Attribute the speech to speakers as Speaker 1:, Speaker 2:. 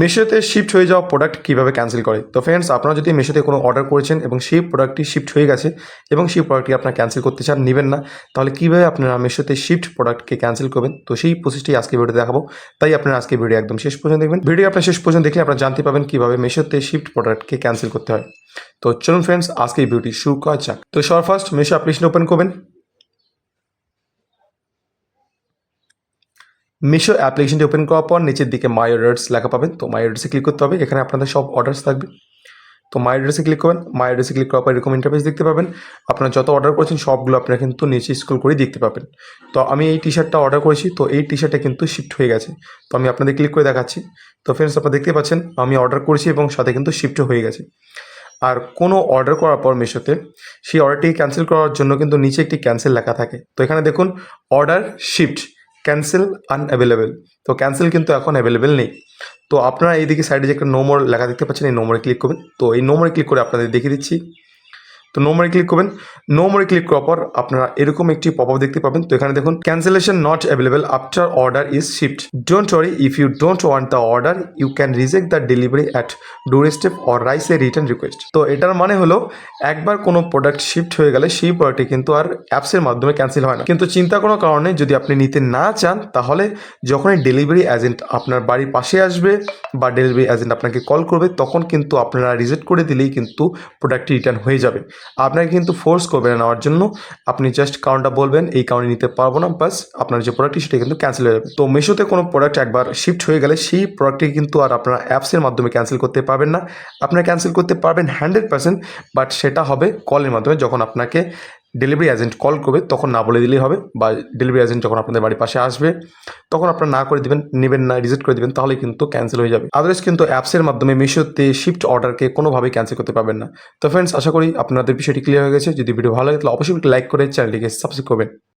Speaker 1: মিশোতে shift হয়ে যাওয়া product কীভাবে ক্যান্সেল করে? তো ফ্রেন্ডস আপনারা যদি মিশোতে কোনো অর্ডার করেছেন এবং সেই প্রোডাক্টটি শিফট হয়ে গেছে এবং সেই প্রোডাক্টটি আপনারা ক্যান্সেল করতে চান, নেবেন না, তাহলে কীভাবে আপনারা মিশোতে শিফট প্রোডাক্টকে ক্যান্সেল করবেন? তো সেই প্রসেসটি আজকে ভিডিও দেখাবো। তাই আপনারা আজকে ভিডিও একদম শেষ পর্যন্ত দেখবেন। ভিডিও আপনার শেষ পর্যন্ত দেখলে আপনারা জানতে পাবেন কীভাবে মিশোতে শিফট প্রোডাক্টকে ক্যান্সেল করতে হয়। তো চলুন ফ্রেন্ডস আজকে এই ভিডিওটি শুরু করা যাক। তো সবার ফার্স্ট মিশো অ্যাপ্লিকেশন ওপেন করবেন। মিশো অ্যাপ্লিকেশনটি ওপেন করার পর নিচের দিকে মাই অর্ডার্স লেখা পাবেন। তো মাই অর্ডার্সে ক্লিক করতে হবে। এখানে আপনাদের সব অর্ডার্স থাকবে। তো মাই অর্ডার্সে ক্লিক করবেন। মাই অর্ডার্সে ক্লিক করার পর এরকম ইন্টারফেস দেখতে পাবেন। আপনারা যত অর্ডার করেছেন, সবগুলো আপনারা কিন্তু নিচে স্ক্রল করে দেখতে পাবেন। তো আমি এই টি শার্টটা অর্ডার করেছি। তো এই টি শার্টটা কিন্তু শিফট হয়ে গেছে। তো আমি আপনাদের ক্লিক করে দেখাচ্ছি। তো ফ্রেন্ডস আপনারা দেখতে পাচ্ছেন, আমি অর্ডার করেছি এবং সাথে কিন্তু শিফট হয়ে গেছে। আর কোনো অর্ডার করার পর মিশোতে, সেই অর্ডারটি ক্যান্সেল করার জন্য কিন্তু নিচে একটি ক্যান্সেল লেখা থাকে। তো এখানে দেখুন অর্ডার শিফট ক্যান্সেল আনঅ্যাভেলেবেল তো ক্যান্সেল কিন্তু এখন অ্যাভেলেবেল নেই। তো আপনারা এইদিকে সাইডে যে একটা নোমর লেখা দেখতে পাচ্ছেন, এই নোমরে ক্লিক করবেন। তো এই নোমরে ক্লিক করে আপনাদের দেখিয়ে দিচ্ছি। তো নোমরে ক্লিক করবেন। নোমরে ক্লিক করার পর আপনারা এরকম একটি পপ আপ দেখতে পাবেন। তো এখানে দেখুন cancellation not available after order is shipped don't worry if you don't want the order you can reject the delivery at doorstep or raise a return request তো এটার মানে হলো, একবার কোনো প্রোডাক্ট শিফট হয়ে গেলে সেই প্রোডাক্টটি কিন্তু আর অ্যাপসের মাধ্যমে ক্যান্সেল হয় না। কিন্তু চিন্তা কোনো কারণে যদি আপনি নিতে না চান, তাহলে যখনই ডেলিভারি এজেন্ট আপনার বাড়ির পাশে আসবে বা ডেলিভারি এজেন্ট আপনাকে কল করবে, তখন কিন্তু আপনারা রিজেক্ট করে দিলেই কিন্তু প্রোডাক্টটি রিটার্ন হয়ে যাবে। আপনাকে কিন্তু ফোর্স করবে না নেওয়ার জন্য। আপনি জাস্ট কারণটা বলবেন, এই কারণে নিতে পারব না প্লাস আপনার যে প্রোডাক্টটি সেটা কিন্তু ক্যান্সেল হয়ে যাবে। তো মিশোতে কোনো প্রোডাক্ট একবার শিফট হয়ে গেলে, সেই প্রোডাক্টটি কিন্তু আর আপনার অ্যাপসের মাধ্যমে ক্যান্সেল করতে পারবেন না। আপনারা ক্যান্সেল করতে পারবেন হান্ড্রেড পার্সেন্ট বাট সেটা হবে কলের মাধ্যমে যখন আপনাকে ডেলিভারি এজেন্ট কল করবে, তখন না বলে দিলেই হবে বা ডেলিভারি এজেন্ট যখন আপনাদের বাড়ির পাশে আসবে, তখন আপনারা না করে দেবেন, নেবেন না রিজেক্ট করে দেবেন তাহলে কিন্তু ক্যান্সেল হয়ে যাবে। আদারওয়াইজ কিন্তু অ্যাপসের মাধ্যমে মিশোতে শিফট অর্ডারকে কোনোভাবেই ক্যান্সেল করতে পারবেন না। তো ফ্রেন্ডস আশা করি আপনাদের বিষয়টি ক্লিয়ার হয়ে গেছে। যদি ভিডিও ভালো লাগে, তাহলে অবশ্যই লাইক করে চ্যানেলটিকে সাবস্ক্রাইব করবেন।